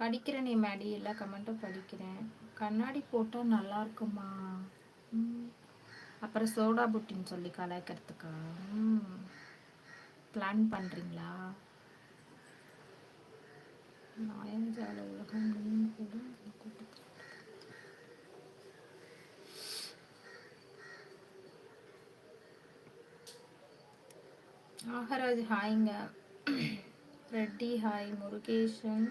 படிக்கிறேன் நீ மேடி எல்லா கமெண்ட்டும் படிக்கிறேன். கண்ணாடி போட்டால் நல்லா இருக்குமா? அப்புறம் சோடா புட்டின்னு சொல்லி கலாய்க்கிறதுக்கா? பிளான் பண்ணுறீங்களா நாயஞ்சால உலகம் கூட நாகராஜ் ஹாய்ங்க ரெட்டி ஹாய் முருகேஷன்.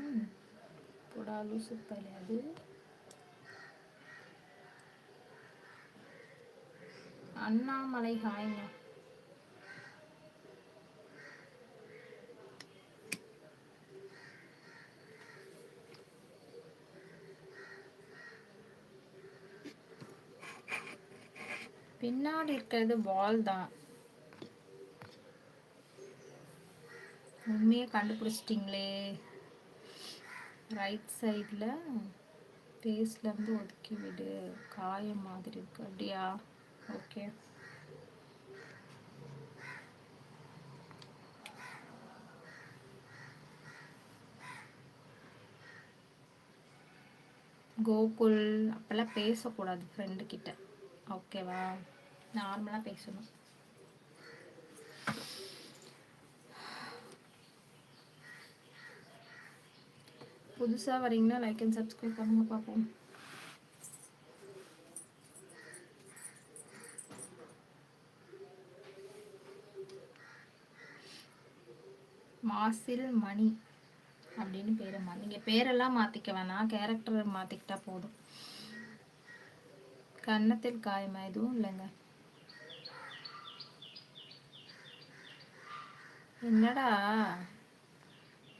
புடாலு சூப்பர் அது அண்ணாமலை ஹாய்ங்க. பின்னாடி இருக்கிறது பால் தான். உண்மையை கண்டுபிடிச்சிட்டிங்களே. ரைட் சைடில் ஃபேஸ்லேருந்து ஒதுக்கி விடு. காயம் மாதிரி இருக்கு. அப்படியா? ஓகே கோகுல் அப்போல்லாம் பேசக்கூடாது ஃப்ரெண்டுக்கிட்ட ஓகேவா நார்மலாக பேசணும். புதுசாக வரீங்கன்னா லைக் அண்ட் சப்ஸ்கிரைப் பண்ணுங்க பார்ப்போம். மாசில் மணி அப்படின்னு பேரம்மா நீங்கள் பேரெல்லாம் மாற்றிக்க வேணாம் கேரக்டர் மாற்றிக்கிட்டா போதும். கன்னத்தில் காயமா எதுவும் இல்லைங்க. என்னடா?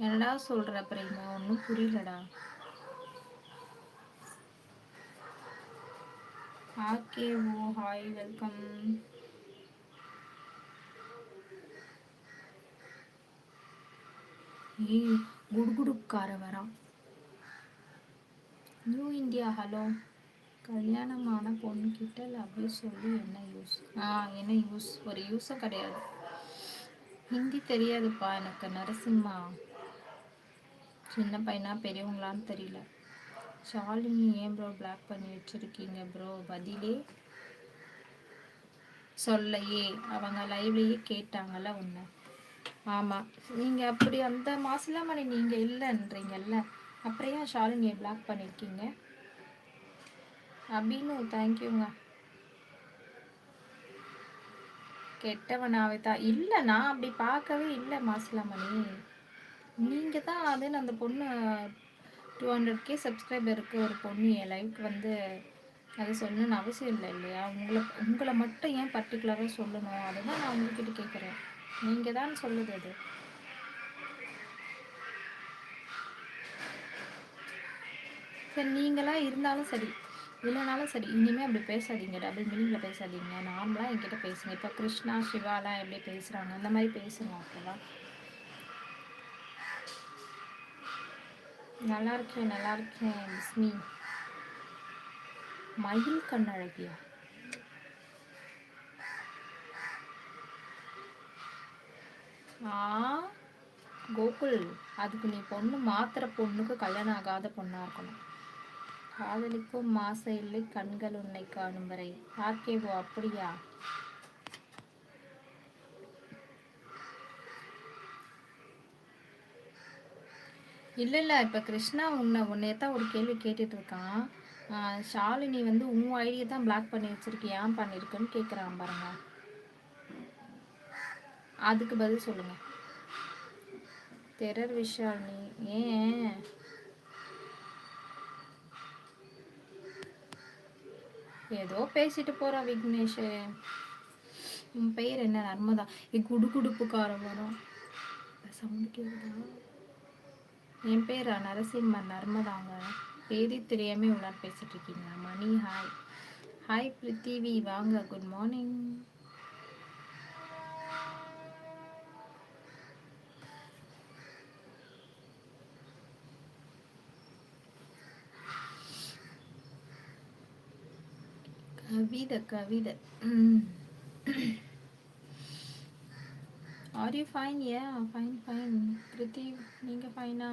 என்னடா சொல்ற பிரேமா? ஒன்றும் புரியலடா. ஓகே ஓ ஹாய் வெல்கம். ஏய் குடுகுடுக்கார வரான் நியூ இந்தியா ஹலோ. கல்யாணமான பொண்ணுக்கிட்ட லவ் சொல்லி என்ன யூஸ் ஆ என்ன யூஸ் ஒரு யூஸும் கிடையாது. ஹிந்தி தெரியாதுப்பா எனக்கு நரசிம்மா. சின்ன பையனா பெரியவங்களான்னு தெரியல. ஷாலினி ஏன் ப்ரோ பிளாக் பண்ணி வச்சுருக்கீங்க ப்ரோ பதிலே சொல்லையே அவங்க லைவ்லேயே கேட்டாங்கல்ல உன்னை. ஆமாம் நீங்கள் அப்படி அந்த மாசிலாமணி நீங்கள் இல்லைன்றீங்கல்ல. அப்புறம் ஏன் ஷாலினியை பிளாக் பண்ணியிருக்கீங்க அப்படின்னு தேங்க்யூங்க கெட்டவனாவே தான் இல்லை நான் அப்படி பார்க்கவே இல்லை மாசிலாமணி இங்கே தான் அதே அந்த பொண்ணு டூ ஹண்ட்ரட் கே சப்ஸ்கிரைபருக்கு ஒரு பொண்ணு என் லைஃப்க்கு வந்து அது சொல்லணும்னு அவசியம் இல்லை இல்லையா? உங்களை உங்களை மட்டும் ஏன் பர்டிகுலராக சொல்லணும்? அதை தான் நான் உங்ககிட்ட கேட்குறேன். நீங்கள் தான் சொல்லுது அது. சரி நீங்களாம் இருந்தாலும் சரி இல்லைனாலும் சரி இனிமேல் அப்படி பேசாதீங்க. டபுள் மீனிங்கில் பேசாதீங்க. நார்மலாக என்கிட்ட பேசுங்க. இப்போ கிருஷ்ணா சிவாலாம் எப்படி பேசுகிறாங்க அந்த மாதிரி பேசுங்க ஓகேவா நல்லா இருக்கேன் நல்லா இருக்கேன் பிஸ்மி மயில் கண்ணழகியா? ஆ கோகுல் அதுக்கு நீ பொண்ணு மாத்திர பொண்ணுக்கு கல்யாணம் ஆகாத பொண்ணா இருக்கணும். காதலிக்கும் மாச இல்லை கண்கள் உன்னை காணும் வரை. ஆர்கேவோ அப்படியா? இல்லை இல்லை. இப்போ கிருஷ்ணா உன்னை உன்னைய தான் ஒரு கேள்வி கேட்டுட்டு இருக்கான் ஷாலினி வந்து உன் ஐடியை தான் பிளாக் பண்ணி வச்சிருக்கேன் ஏன் பண்ணியிருக்குன்னு கேட்குறான் பாருங்க. அதுக்கு பதில் சொல்லுங்க. டெரர் விஷாலினி. ஏன்? ஏதோ பேசிட்டு போறா விக்னேஷ். உன் பெயர் என்ன? நர்மதா. குடு குடுப்புக்காரன் வரும். சவுண்ட் கேட்குதா என் பேர் நரசிம்மன் நர்மதாங்க. பேதி தெரியாமே உள்ளார் பேசிட்டு இருக்கீங்களா? Mani hi hi Prithvi. வாங்க good morning Kavithai Kavithai. R you fine A fine fine Kriti நீங்கள் ஃபைனா